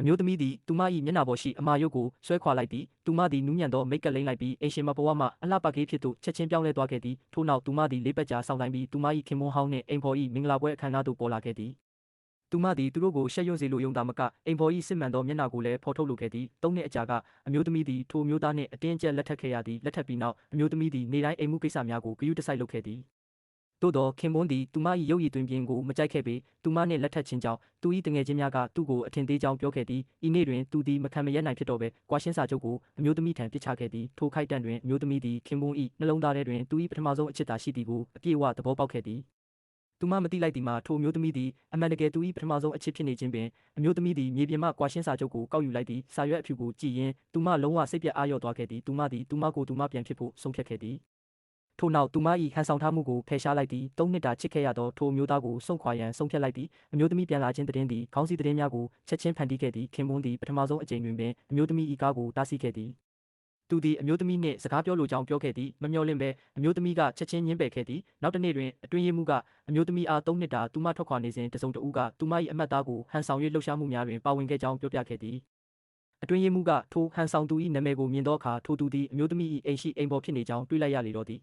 အမျိုးသမီးသည်သူမ၏မျက်နှာပေါ်ရှိအမာရုပ်ကိုဆွဲခွာလိုက်သည်သူမသည်နူးညံ့သောမိတ်ကပ်လိမ့်လိုက်ပြီးအိမ်ရှင်မဘဝမှအလှပကေးဖြစ်သို့ချက်ချင်းပြောင်းလဲသွားခဲ့သည်ထို့နောက်သူမသည်လေးပတ်ကြာဆောင်တိုင်းပြီးသူမ၏ခင်မွန်းဟောင်းနှင့်အိမ်ဖော်၏မင်္ဂလာပွဲအခမ်းအနားသို့ပေါ်လာခဲ့သည်သူမသည်သူတို့ကိုရှက်ရွံ့စေလိုယုံတာမကအိမ်ဖော်၏စစ်မှန်သောမျက်နှာကိုလည်းဖော်ထုတ်လိုခဲ့သည်သုံးနှစ်အကြာကအမျိုးသမီးသည်ထိုမျိုးသားနှင့်အတင်းအကျပ်လက်ထပ်ခဲ့ရသည်လက်ထပ်ပြီးနောက်အမျိုးသမီးသည်နေတိုင်းအိမ်မှုကိစ္စများကိုဂရုတစိုက်လုပ်ခဲ့သည် သို့သောခင်မွန်းသည်သူမ၏ရုပ်ရည်သွင်းပြင်းကိုမကြိုက်ခဲ့ပေသူမနှင့်လက်ထပ်ခြင်းကြောင့်သူ၏တငယ်ချင်းများကသူ့ကိုအထင်သေးကြောင်းပြောခဲ့သည်ဤနေ့တွင်သူသည်မခံမရက်နိုင်ဖြစ်တော့ဘဲကွာရှင်းစာချုပ်ကိုအမျိုးသမီးထံပစ်ချခဲ့သည်ထိုခိုက်တန့်တွင်အမျိုးသမီးသည်ခင်မွန်း၏နှလုံးသားထဲတွင်သူ၏ပထမဆုံးအချစ်တာရှိသည်ကိုအပြည့်အဝသဘောပေါက်ခဲ့သည်သူမမသိလိုက်သည်မှာထိုမျိုးသမီးသည်အမှန်တကယ်သူ၏ပထမဆုံးအချစ်ဖြစ်နေခြင်းပင်အမျိုးသမီးသည်မြေပြင်မှကွာရှင်းစာချုပ်ကိုကောက်ယူလိုက်သည်စာရွက်အဖြူကိုကြည့်ရင်သူမလုံးဝစိတ်ပြတ်အားလျော့သွားခဲ့သည်သူမသည်သူမကိုသူမပြန်ဖြစ်ဖို့ဆုံးဖြတ်ခဲ့သည် ထို့နောက်သူမ၏ဟန်ဆောင်ထားမှုကိုဖယ်ရှားလိုက်သည်သုံးနှစ်တာချစ်ခဲ့ရသောထိုအမျိုးသားကိုဆုံးခွာရန်ဆုံးဖြတ်လိုက်သည်အမျိုးသမီးပြန်လာခြင်းသတင်းသည်ခေါင်းစည်းသတင်းများကိုချက်ချင်းဖန်တီးခဲ့သည်ခင်မွန်းသည်ပထမဆုံးအကြိမ်တွင်ပင်အမျိုးသမီး၏ကားကိုတားဆီးခဲ့သည်သူသည်အမျိုးသမီးနှင့်စကားပြောလိုကြောင်းပြောခဲ့သည်မမျှော်လင့်ဘဲအမျိုးသမီးကချက်ချင်းညှင်းပယ်ခဲ့သည်နောက်တစ်နေ့တွင်အတွင်းရေးမှူးကအမျိုးသမီးအားသုံးနှစ်တာသူမထွက်ခွာနေစဉ်တစုံတဦးကသူမ၏အမတ်သားကိုဟန်ဆောင်၍လှုပ်ရှားမှုများတွင်ပါဝင်ခဲ့ကြောင်းပြောပြခဲ့သည်အတွင်းရေးမှူးကထိုဟန်ဆောင်သူ၏နာမည်ကိုမြင်သောအခါထိုသူသည်အမျိုးသမီး၏အိမ်ရှိအိမ်ပေါ်ဖြစ်နေကြောင်းတွေးလိုက်ရလေတော့သည်